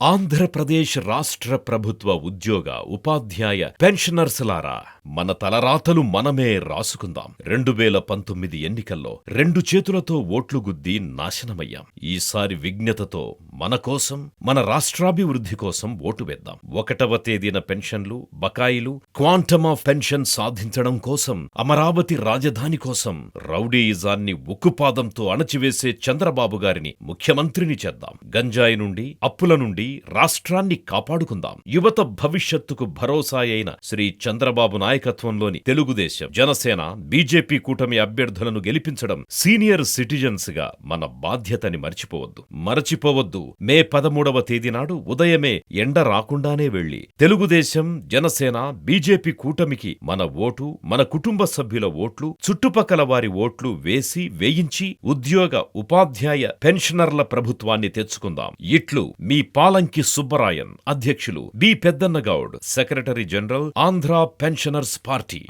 ఆంధ్రప్రదేశ్ రాష్ట్ర ప్రభుత్వ ఉద్యోగ ఉపాధ్యాయ పెన్షనర్స్లారా మన తలరాతలు మనమే రాసుకుందాం. రెండు వేల పంతొమ్మిది ఎన్నికల్లో రెండు చేతులతో ఓట్లు గుద్ది నాశనమయ్యాం. ఈసారి విజ్ఞతతో మన కోసం మన రాష్ట్రాభివృద్ధి కోసం ఓటు వేద్దాం. ఒకటవ తేదీన పెన్షన్లు బకాయిలు క్వాంటమ్ ఆఫ్ పెన్షన్ సాధించడం కోసం అమరావతి రాజధాని కోసం రౌడీయిజాన్ని ఉక్కుపాదంతో అణచివేసే చంద్రబాబు గారిని ముఖ్యమంత్రిని చేద్దాం. గంజాయి నుండి అప్పుల నుండి రాష్ట్రాన్ని కాపాడుకుందాం. యువత భవిష్యత్తుకు భరోసా అయిన శ్రీ చంద్రబాబు నాయకత్వంలోని తెలుగుదేశం జనసేన బీజేపీ కూటమి అభ్యర్థులను గెలిపించడం సీనియర్ సిటిజన్స్గా మన బాధ్యతని మర్చిపోవద్దు. మరచిపోవద్దు. మే పదమూడవ తేదీ నాడు ఉదయమే ఎండ రాకుండానే వెళ్ళి తెలుగుదేశం జనసేన బీజేపీ కూటమికి మన ఓటు మన కుటుంబ సభ్యుల ఓట్లు చుట్టుపక్కల వారి ఓట్లు వేసి వేయించి ఉద్యోగ ఉపాధ్యాయ పెన్షనర్ల ప్రభుత్వాన్ని తెచ్చుకుందాం. ఇట్లు మీ పాలంకి సుబ్బరాయన్ అధ్యక్షులు B Peddannagoud secretary general Andhra Party.